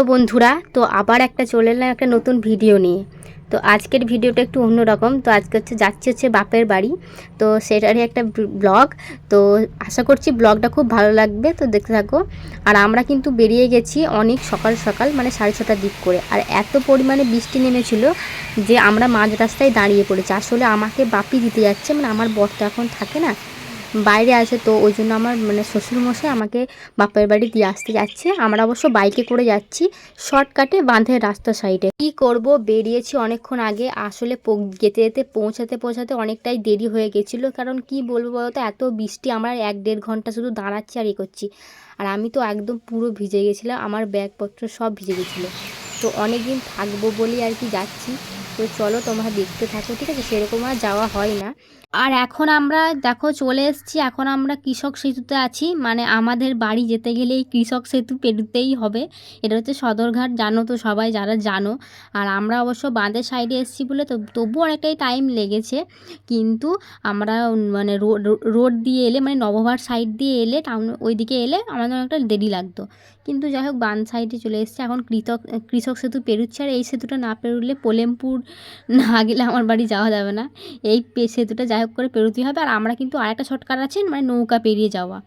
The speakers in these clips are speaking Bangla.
তো বন্ধুরা, তো আবার একটা চলে এলাম একটা নতুন ভিডিও নিয়ে। তো আজকের ভিডিওটা একটু অন্যরকম। তো আজকে হচ্ছে যাচ্ছি হচ্ছে বাপের বাড়ি। তো সেটারই একটা ব্লগ। তো আশা করছি ব্লগটা খুব ভালো লাগবে। তো দেখতে থাকো। আর আমরা কিন্তু বেরিয়ে গেছি অনেক সকাল সকাল মানে সাড়ে ছটার দিক করে। আর এত পরিমাণে বৃষ্টি নেমেছিল যে আমরা মাঝ রাস্তায় দাঁড়িয়ে পড়েছি। আসলে আমাকে বাপি দিতে যাচ্ছে মানে আমার বরটা এখন থাকে না। বাইরে আছে, তো ওই জন্য আমার মানে শ্বশুরমশাই আমাকে বাপের বাড়ি দিয়ে আসতে যাচ্ছে। আমরা অবশ্য বাইকে করে যাচ্ছি শর্টকাটে বাঁধের রাস্তা সাইডে। কি করব? বেরিয়েছি অনেকক্ষণ আগে। আসলে যেতে যেতে পৌঁছাতে পৌঁছাতে অনেকটাই দেরি হয়ে গেছিল। কারণ কি বলব বলতো, এত বৃষ্টি, আমরা এক দেড় ঘণ্টা শুধু দাঁড়াচ্ছি আর ই করছি। আর আমি তো একদম পুরো ভিজে গেছিলাম, আমার ব্যাগপত্র সব ভিজে গেছিল। তো অনেক দিন থাকব বলেই আর কি যাচ্ছি। তো চলো তোমরা দেখতে থাকো, ঠিক আছে? সেরকম আর যাওয়া হয় না। আর এখন আমরা, দেখো, চলে এসেছি। এখন আমরা কৃষক সেতুতে আছি। মানে আমাদের বাড়ি যেতে গেলে এই কৃষক সেতু পেরোতেই হবে। এটা হচ্ছে সদরঘাট, জানো তো সবাই যারা জানো। আর আমরা অবশ্য বাঁধের সাইডে এসেছি বলে তো তবুও অনেকটাই টাইম লেগেছে। কিন্তু আমরা মানে রোড দিয়ে এলে মানে নবভার সাইড দিয়ে এলে টাউন ওইদিকে এলে আমাদের অনেকটা দেরি লাগতো। কিন্তু যাই হোক বান সাইডে চলে এসেছে। এখন কৃষক কৃষক সেতু পেরোচ্ছে। আর এই সেতুটা না পেরোলে পোলেমপুর না গেলে আমার বাড়ি যাওয়া যাবে না। এই সেতুটা যাই হোক করে পেরোতেই হবে। আর আমরা কিন্তু আরেকটা শর্টকাট আছে মানে নৌকা পেরিয়ে যাওয়া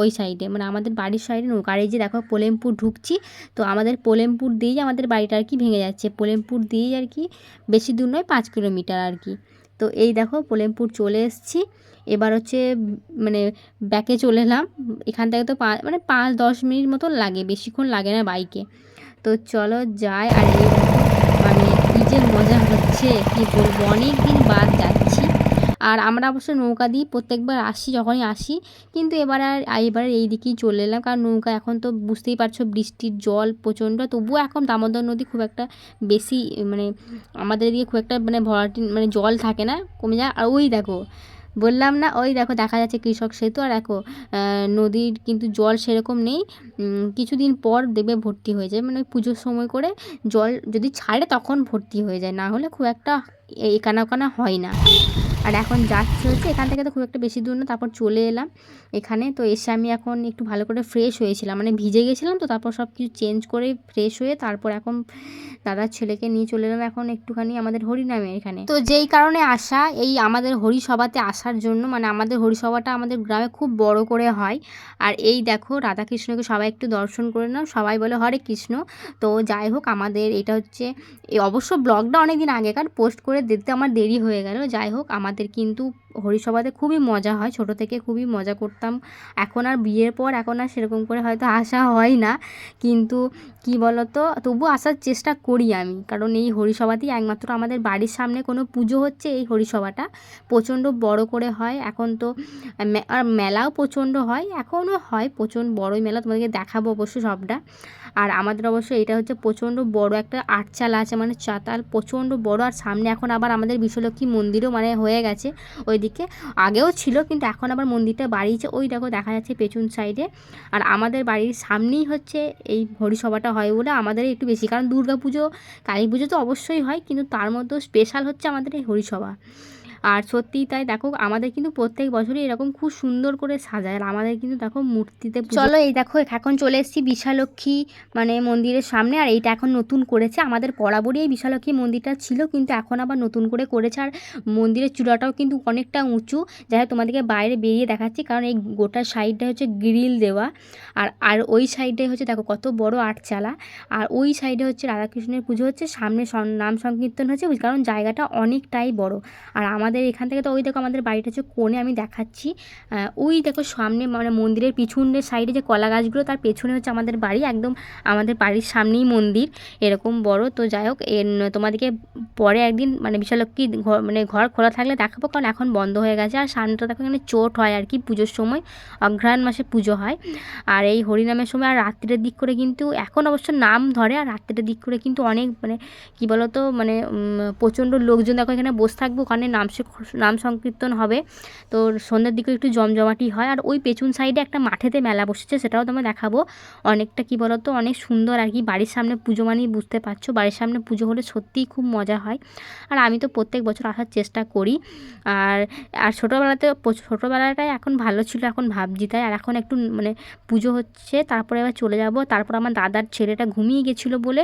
ওই সাইডে মানে আমাদের বাড়ির সাইডে নৌকা। আর এই যে দেখো, পোলেমপুর ঢুকছি। তো আমাদের পোলেমপুর দিয়েই আমাদের বাড়িটা আর কি ভেঙে যাচ্ছে। পোলেমপুর দিয়েই আর কি বেশি দূর নয়, পাঁচ কিলোমিটার আর কি। তো এই দেখো, পোলেমপুর চলে এসেছি। এবার হচ্ছে মানে ব্যাকে চলে এলাম। এখান থেকে তো পা- মানে পাঁচ দশ মিনিট মতো লাগে, বেশিক্ষণ লাগে না বাইকে তো চলো যাই, আর মানে কী যে মজা হচ্ছে, কী বলব অনেক দিন বাদ যাচ্ছি। আর আমরা অবশ্য নৌকা দিয়ে প্রত্যেকবার আসি, যখনই আসি, কিন্তু এবার আর এবার এই দিকেই চলে এলাম। কারণ নৌকা এখন তো বুঝতেই পারছ, বৃষ্টির জল প্রচণ্ড, তবুও এখন দামোদর নদী খুব একটা বেশি মানে আমাদের এদিকে খুব একটা মানে ভরাটি মানে জল থাকে না, কমে যায়। আর ওই দেখো বললাম না, ওই দেখো, দেখা যাচ্ছে কৃষক সেতু আর দেখো নদীর কিন্তু জল সেরকম নেই। কিছুদিন পর দেবে ভর্তি হয়ে যায়। মানে ওই পুজোর সময় করে জল যদি ছাড়ে তখন ভর্তি হয়ে যায়। না হলে খুব একটা এ- একানা ওকানা হয় না। আর এখন যাচ্ছে হচ্ছে, এখান থেকে তো খুব একটা বেশি দূর না, তারপর চলে এলাম। এখানে তো এসে আমি এখন একটু ভালো করে ফ্রেশ হয়েছিলাম। মানে ভিজে গেছিলাম তো, তারপর সব কিছু চেঞ্জ করে ফ্রেশ হয়ে তারপর এখন দাদার ছেলেকে নিয়ে চলে এলাম এখন একটুখানি আমাদের হরিনামে এখানে। তো যেই কারণে আসা, এই আমাদের হরিসভাতে আসার জন্য মানে আমাদের হরিসভাটা আমাদের গ্রামে খুব বড় করে হয়। আর এই দেখো, রাধাকৃষ্ণকে সবাই একটু দর্শন করে নাও, সবাই বলে হরে কৃষ্ণ। তো যাই হোক, আমাদের এটা হচ্ছে অবশ্য ব্লগটা অনেক দিন আগেকার পোস্ট করে দেখতে আমার দেরি হয়ে গেল। যাই হোক আমাদের কিন্তু হরিসভাতে খুবই মজা হয়। ছোট থেকে খুবই মজা করতাম। এখন আর বিয়ের পর এখন আর সেরকম করে হয়তো আসা হয় না। কিন্তু কি বলতো? তবু আসার চেষ্টা করি আমি। কারণ এই হরিসভাতেই একমাত্র আমাদের বাড়ির সামনে কোনো পুজো হচ্ছে এই হরিসভাটা। প্রচণ্ড বড় করে হয়। এখন তো আর মেলাও প্রচণ্ড হয়। এখনও হয় প্রচণ্ড বড়ই মেলা। তোমাদেরকে দেখাবো অবশ্য সবটা। আর আমাদের অবশ্য এটা হচ্ছে প্রচণ্ড বড় একটা আটচাল আছে মানে চাতাল প্রচণ্ড বড়। আর সামনে এখন আবার আমাদের বিশ্বলক্ষ্মী মন্দিরও মানে হয়ে গেছে। ওইদিকে আগেও ছিল, কিন্তু এখন আবার মন্দিরটা বাড়িয়েছে। ওই দেখো, দেখা যাচ্ছে পেছন সাইডে আর আমাদের বাড়ির সামনেই হচ্ছে এই হরিসভাটা হয় বলে আমাদের একটু বেশি। কারণ দুর্গা পুজো কালী পুজো তো অবশ্যই হয়, কিন্তু তার মধ্যেও স্পেশাল হচ্ছে আমাদের এই হরিসভা। আর সত্যিই তাই দেখো, আমাদের কিন্তু প্রত্যেক বছরই এরকম খুব সুন্দর করে সাজায়। আর আমাদের কিন্তু দেখো মূর্তিতে চলো এই দেখো এখন চলে এসেছি বিশালক্ষী মানে মন্দিরের সামনে। আর এইটা এখন নতুন করেছে। আমাদের বরাবরই এই বিশালক্ষী মন্দিরটা ছিল, কিন্তু এখন আবার নতুন করে করেছে। আর মন্দিরের চূড়াটাও কিন্তু অনেকটা উঁচু। যাই হোক, তোমাদেরকে বাইরে বেরিয়ে দেখাচ্ছি, কারণ এই গোটা সাইডটা হচ্ছে গ্রিল দেওয়া। আর আর ওই সাইডে হচ্ছে দেখো কত বড় আটচালা। আর ওই সাইডে হচ্ছে রাধাকৃষ্ণের পুজো হচ্ছে। সামনে নাম সংকীর্তন হচ্ছে, কারণ জায়গাটা অনেকটাই বড়। আর আমাদের এখান থেকে তো ওই দেখো আমাদের বাড়িটা হচ্ছে কোণে আমি দেখাচ্ছি। ওই দেখো সামনে মানে মন্দিরের পিছনের সাইডে যে কলা গাছগুলো তার পেছনে হচ্ছে আমাদের বাড়ি, একদম আমাদের বাড়ির সামনেই মন্দির, এরকম বড়। তো যাই হোক তোমাদেরকে পরে একদিন মানে বিশালক্ষী ঘর মানে ঘর খোলা থাকলে দেখাবো, কারণ এখন বন্ধ হয়ে গেছে। আর সামনেটা দেখো এখানে চোট হয় আর কি পুজোর সময় অঘ্রায়ণ মাসে পুজো হয়। আর এই হরিনামের সময় আর রাত্রের দিক করে কিন্তু এখন অবশ্য নাম ধরে, আর রাত্রের দিক করে কিন্তু অনেক মানে কি বলতো মানে প্রচণ্ড লোকজন দেখো এখানে বসে থাকব, ওখানে নাম শেখ নাম সংকীর্তন হবে। তো সন্ধ্যের দিকে একটু জমজমাটি হয়। আর ওই পেছন সাইডে একটা মাঠেতে মেলা বসেছে, সেটাও তোমায় দেখাবো। অনেকটা কী বলো তো অনেক সুন্দর আর কি। বাড়ির সামনে পুজো মানেই বুঝতে পারছ, বাড়ির সামনে পুজো হলে সত্যিই খুব মজা হয়। আর আমি তো প্রত্যেক বছর আসার চেষ্টা করি। আর আর ছোটোবেলাতে ছোটোবেলাটাই এখন ভালো ছিল, এখন ভাবছি তাই। আর এখন একটু মানে পুজো হচ্ছে, তারপরে এবার চলে যাব। তারপর আমার দাদার ছেলেটা ঘুমিয়ে গেছিল বলে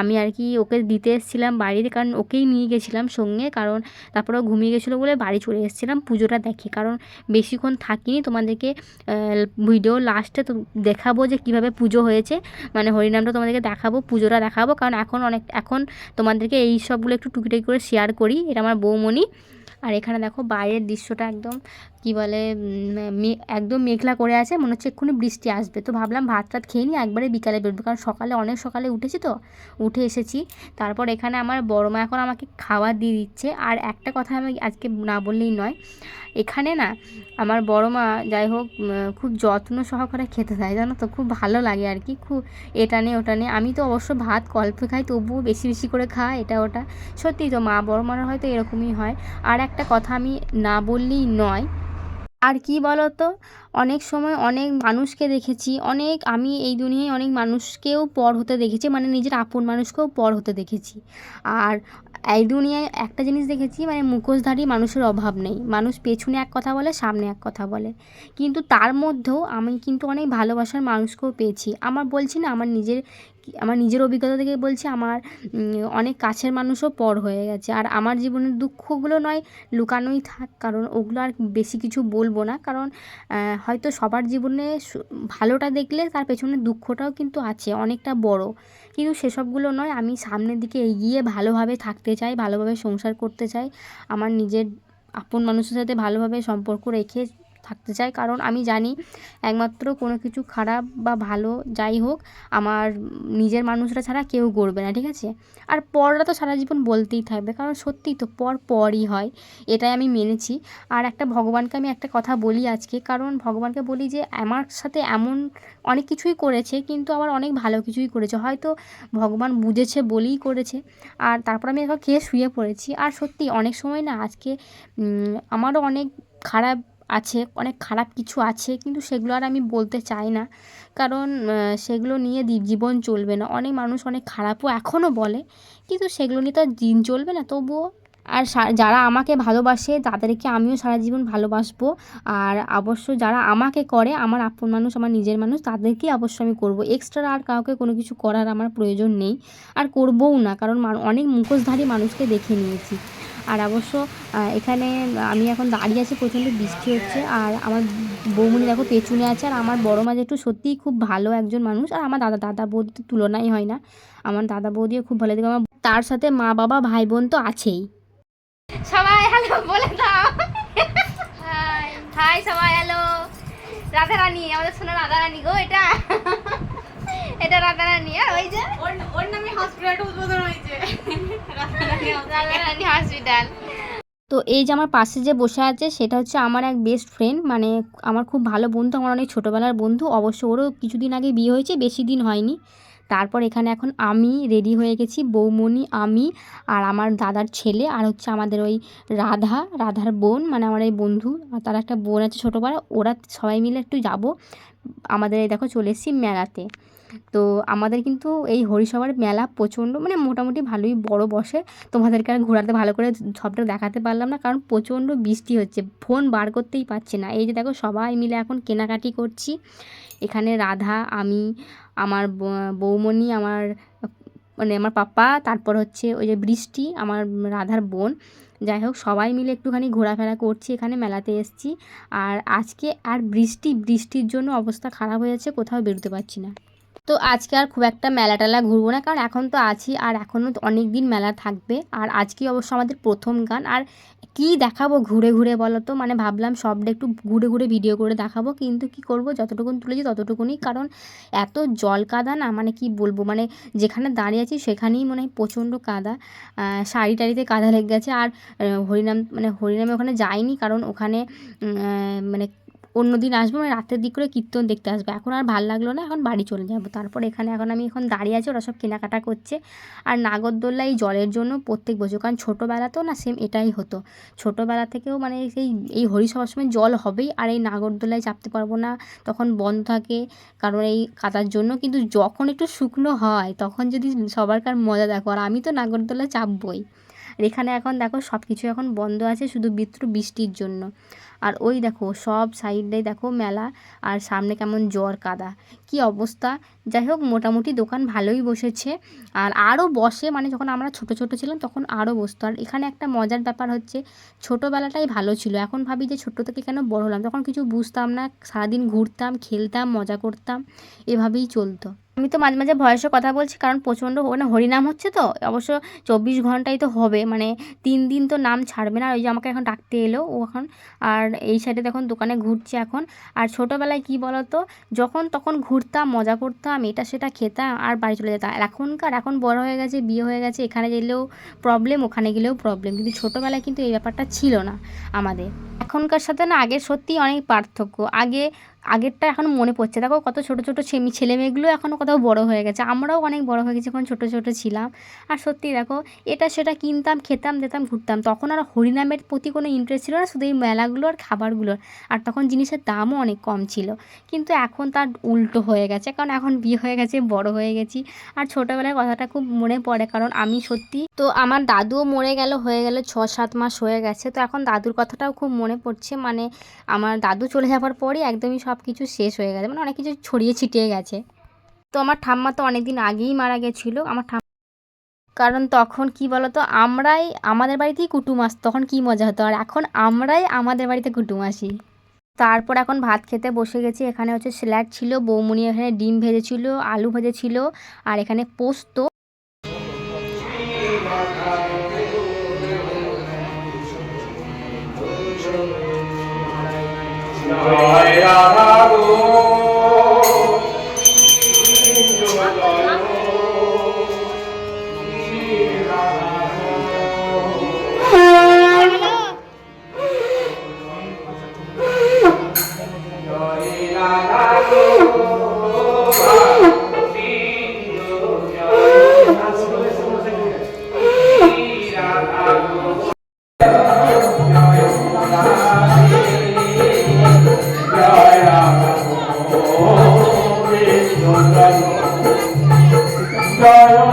আমি আর কি ওকে দিতে এসেছিলাম বাড়িতে, কারণ ওকেই নিয়ে গেছিলাম সঙ্গে। কারণ তারপরে ও ঘুমিয়ে গেছিল বলে বাড়ি চলে এসেছিলাম পুজোটা দেখি। কারণ বেশিক্ষণ থাকিনি, তোমাদেরকে ভিডিও লাস্টে তো দেখাবো যে কীভাবে পুজো হয়েছে। মানে হরিনামটা তোমাদেরকে দেখাবো, পুজোটা দেখাবো। কারণ এখন অনেক, এখন তোমাদেরকে এই সবগুলো একটু টুকিটাকি করে শেয়ার করি। এটা আমার বৌমণি। আর এখানে দেখো বাইরের দৃশ্যটা একদম কি বলে একদম মেঘলা করে আছে, মনে হচ্ছে এক্ষুনি বৃষ্টি আসবে। তো ভাবলাম ভাত টাত খেয়ে নিই একবারে বিকালে বেরোবো, কারণ সকালে, অনেক সকালে উঠেছি তো, উঠে এসেছি। তারপর এখানে আমার বড় মা এখন আমাকে খাবার দিয়ে দিচ্ছে। আর একটা কথা আমি আজকে না বললেই নয়, এখানে না আমার বড় মা যাই হোক খুব যত্ন সহকারে খেতে দেয়, জানো তো, খুব ভালো লাগে আর কি, খুব এটা নিয়ে ওটা নিয়ে আমি তো অবশ্য ভাত কল্পে খাই, তবুও বেশি বেশি করে খাই, এটা, ওটা। সত্যি তো মা, বড় মারা হয়তো এরকমই হয়। আর একটা কথা আমি না বললেই নয় আর কি বলো তো অনেক সময় অনেক মানুষকে দেখেছি, অনেক আমি এই দুনিয়ায় অনেক মানুষকেও পর হতে দেখেছি মানে নিজের আপন মানুষকেও পর হতে দেখেছি। আর এই দুনিয়ায় একটা জিনিস দেখেছি মানে মুখোশধারী মানুষের অভাব নেই। মানুষ পেছনে এক কথা বলে, সামনে এক কথা বলে। কিন্তু তার মধ্যেও আমি কিন্তু অনেক ভালোবাসার মানুষকেও পেয়েছি। আমার বলছি না, আমার নিজের আমার নিজের অভিজ্ঞতা থেকে বলছি, আমার অনেক কাছের মানুষও পর হয়ে গেছে। আর আমার জীবনের দুঃখগুলো নয়, লুকানোই থাক, কারণ ওগুলো আর বেশি কিছু বলব না। কারণ হয়তো সবার জীবনে ভালোটা দেখলে তার পেছনে দুঃখটাও কিন্তু আছে, অনেকটা বড়। কিন্তু সেসবগুলো নয়, আমি সামনের দিকে এগিয়ে ভালোভাবে থাকতে চাই, ভালোভাবে সংসার করতে চাই, আমার নিজের আপন মানুষের সাথে ভালোভাবে সম্পর্ক রেখে থাকতে চাই কারণ আমি জানি একমাত্র কোনো কিছু খারাপ বা ভালো যাই হোক, আমার নিজের মানুষরা ছাড়া কেউ গড়বে না, ঠিক আছে? আর পররা তো সারা জীবন বলতেই থাকবে, কারণ সত্যিই তো পর পরই হয়, এটাই আমি মেনেছি। আর একটা ভগবানকে আমি একটা কথা বলি আজকে, কারণ ভগবানকে বলি যে, আমার সাথে এমন অনেক কিছুই করেছে, কিন্তু আবার অনেক ভালো কিছুই করেছে। হয়তো ভগবান বুঝেছে বলেই করেছে, আর তারপর আমি এবার খেয়ে শুয়ে পড়েছি। আর সত্যি অনেক সময় না আজকে আমারও অনেক খারাপ আছে, অনেক খারাপ কিছু আছে, কিন্তু সেগুলো আর আমি বলতে চাই না। কারণ সেগুলো নিয়ে জীবন চলবে না। অনেক মানুষ অনেক খারাপও এখনও বলে, কিন্তু সেগুলো নিয়ে তো দিন চলবে না। তবুও আর যারা আমাকে ভালোবাসে, তাদেরকে আমিও সারা জীবন ভালোবাসবো। আর অবশ্য যারা আমাকে করে, আমার আপন মানুষ, আমার নিজের মানুষ, তাদেরকেই অবশ্য আমি করব। এক্সট্রা আর কাউকে কোনো কিছু করার আমার প্রয়োজন নেই। আর করবও না, কারণ অনেক মুখোশধারী মানুষকে দেখে নিয়েছি। আর অবশ্য এখানে আমি এখন দাঁড়িয়ে আছি প্রচণ্ড বৃষ্টি হচ্ছে আর আমার বৌমনি দেখো পেছনে আছে আর আমার বড় মা একটু সত্যিই খুব ভালো একজন মানুষ আর আমার দাদা দাদা বৌদির তুলনাই হয় না আমার দাদা বৌদিও খুব ভালো দেখে আমার তার সাথে মা বাবা ভাই বোন তো আছেই। সবাই হ্যালো বলে দাও। হাই সবাই হ্যালো। রাধা রানী আমাদের শোনো রাধা রানী গো এটা। এটা রাধা রানী আর ওই যে? ওর নামে হসপিটালটা উদ্বোধন হয়েছে। রাধা রানী হসপিটাল। তো এই যে আমার পাশে যে বসে আছে সেটা হচ্ছে আমার এক বেস্ট ফ্রেন্ড মানে আমার খুব ভালো বন্ধু আমার অনেক ছোটোবেলার বন্ধু। অবশ্য ওরও কিছুদিন আগে বিয়ে হয়েছে বেশি দিন হয়নি। তারপর এখানে এখন আমি রেডি হয়ে গেছি বৌমণি আমি আর আমার দাদার ছেলে আর হচ্ছে আমাদের ওই রাধা রাধার বোন মানে আমার এই বন্ধু। আর তার একটা বোন আছে ছোটোবেলা ওরা সবাই মিলে একটু যাব। আমাদের এই দেখো চলে এসেছি মেলাতে। তো আমাদের কিন্তু এই হরিসভার মেলা প্রচণ্ড মানে মোটামুটি ভালোই বড় বসে। তোমাদেরকে আর ঘোরাতে ভালো করে সবটা দেখাতে পারলাম না, কারণ প্রচণ্ড বৃষ্টি হচ্ছে, ফোন বার করতেই পারছি না। এই যে দেখো সবাই মিলে এখন কেনাকাটি করছি। এখানে রাধা, আমি, আমার বৌমণি, আমার মানে আমার পাপা তারপর হচ্ছে ওই যে বৃষ্টি, আমার রাধার বোন। যাই হোক, সবাই মিলে একটুখানি ঘোরাফেরা করছি, এখানে মেলাতে এসছি। আর আজকে আর বৃষ্টি, বৃষ্টির জন্য অবস্থা খারাপ হয়ে যাচ্ছে, কোথাও বেরোতে পারছি না। তো আজকে আর খুব একটা মেলা টেলা ঘুরবো না, কারণ এখন তো আছি আর এখনও অনেক দিন মেলা থাকবে। আর আজকে অবশ্য আমাদের প্রথম গান, আর কি দেখাবো ঘুরে ঘুরে বলো তো? মানে ভাবলাম সবটা একটু ঘুরে ঘুরে ভিডিও করে দেখাবো, কিন্তু কি করব? যতটুকুন তুলেছি ততটুকুনই, কারণ এত জল কাদা না মানে কি বলব? মানে যেখানে দাঁড়িয়ে আছি সেখানেই মনে হয় প্রচণ্ড কাদা। শাড়ি টাড়িতে কাদা লেগে গেছে, আর হরিনাম মানে হরিনামে ওখানে যাইনি, কারণ ওখানে মানে অন্য দিন আসব মানে রাতের দিক করে কীর্তন দেখতে আসব। এখন আর ভালো লাগল না, এখন বাড়ি চলে যাব। তারপর এখানে এখন আমি এখন দাঁড়িয়ে আছি, ওরা সব কেনাকাটা করছে। আর নাগরদোল্লা এই জলের জন্য প্রত্যেক বছর, কারণ ছোটোবেলাতেও না সেম এটাই হতো। ছোটোবেলা থেকেও মানে সেই, এই হরিসভার সময় জল হবেই, আর এই নাগরদোলায় চাপতে পারব না, তখন বন্ধ থাকে। কারণ এই কাদার জন্য কিন্তু যখন একটু শুকনো হয়, তখন যদি সবারকার মজা দেখো। আর আমি তো নাগরদোলায় চাপবই। আর এখানে এখন দেখো সব কিছু এখন বন্ধ আছে শুধু বিত্র বৃষ্টির জন্য। আর ওই দেখো সব সাইডে দেখো মেলা আর সামনে কেমন জ্বর কাদা। কি অবস্থা? যাই হোক, মোটামুটি দোকান ভালোই বসেছে। আর আরও বসে মানে যখন আমরা ছোট ছোট ছিলাম তখন আরও বসতো। আর এখানে একটা মজার ব্যাপার হচ্ছে ছোটোবেলাটাই ভালো ছিল। এখন ভাবি যে ছোট্টো থেকে কেন বড় হলাম? তখন কিছু বুঝতাম না, সারাদিন ঘুরতাম, খেলতাম, মজা করতাম। এভাবেই চলতো। আমি তো মাঝে মাঝে ভয়েসে কথা বলছি, কারণ প্রচণ্ড মানে হরিনাম হচ্ছে তো, অবশ্য চব্বিশ ঘন্টাই তো হবে মানে তিন দিন তো নাম ছাড়বে না ওই যে আমাকে এখন ডাকতে এলো ও এখন, আর এই সাইডে দেখুন দোকানে ঘুরছে এখন, আর ছোটোবেলায় কী বলতো, যখন তখন ঘুরতাম, মজা করতাম, এটা সেটা খেতাম, আর বাড়ি চলে যেতাম এখনকার, এখন বড় হয়ে গেছে, বিয়ে হয়ে গেছে, এখানে গেলেও প্রবলেম ওখানে গেলেও প্রবলেম কিন্তু ছোটোবেলায় কিন্তু এই ব্যাপারটা ছিল না আমাদের। এখনকার সাথে না, আগে সত্যিই অনেক পার্থক্য, আগে আগেরটা এখন মনে পড়ছে। দেখো কত ছোটো ছোটো ছেমি ছেলে মেয়েগুলো এখনও কোথাও বড় হয়ে গেছে। আমরাও অনেক বড় হয়ে গেছি যখন ছোটো ছোটো ছিলাম। আর সত্যি দেখো, এটা সেটা কিনতাম, খেতাম দিতাম ঘুরতাম। তখন আর হরিনামের প্রতি কোনো ইন্টারেস্ট ছিল না, শুধু এই মেলাগুলো আর খাবারগুলোর আর তখন জিনিসের দামও অনেক কম ছিল। কিন্তু এখন তার উল্টো হয়ে গেছে, কারণ এখন বিয়ে হয়ে গেছে, বড় হয়ে গেছি। আর ছোটোবেলার কথাটা খুব মনে পড়ে, কারণ আমি সত্যি তো আমার দাদুও মরে গেল, হয়ে গেল ছ সাত মাস হয়ে গেছে। তো এখন দাদুর কথাটাও খুব মনে পড়ছে। মানে আমার দাদু চলে যাওয়ার পরই একদমই সব কিছু শেষ হয়ে গেছে মানে অনেক কিছু ছড়িয়ে ছিটিয়ে গেছে। তো আমার ঠাম্মা তো অনেক দিন আগেই মারা গেছিল, আমার ঠাম্মা কারণ তখন কি বলতো, আমরাই আমাদের বাড়িতেই কুটুম আসতো তখন কি মজা হতো, আর এখন আমরাই আমাদের বাড়িতে কুটুম আসি। তারপর এখন ভাত খেতে বসে গেছি, এখানে হচ্ছে স্যালাড ছিল, বৌমনি এখানে ডিম ভেজেছিল, আলু ভেজেছিল, আর এখানে পোস্ত জয় রাধা গো জয়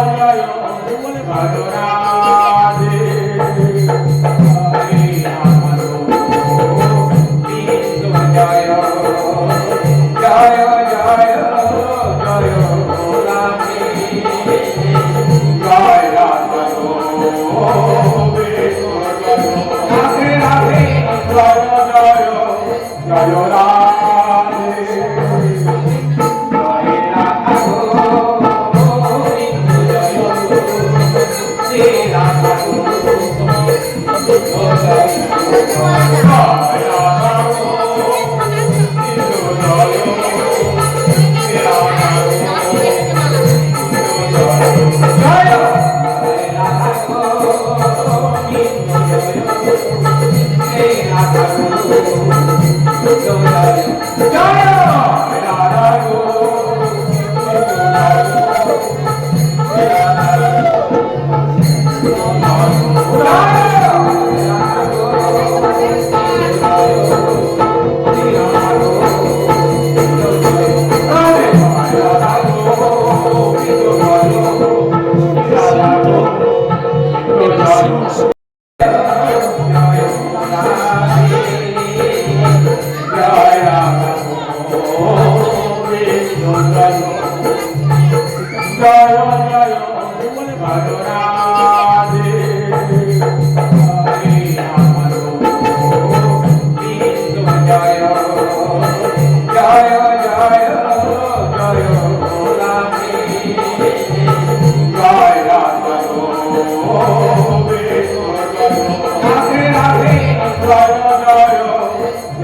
রাধা গো কৃষ্ণ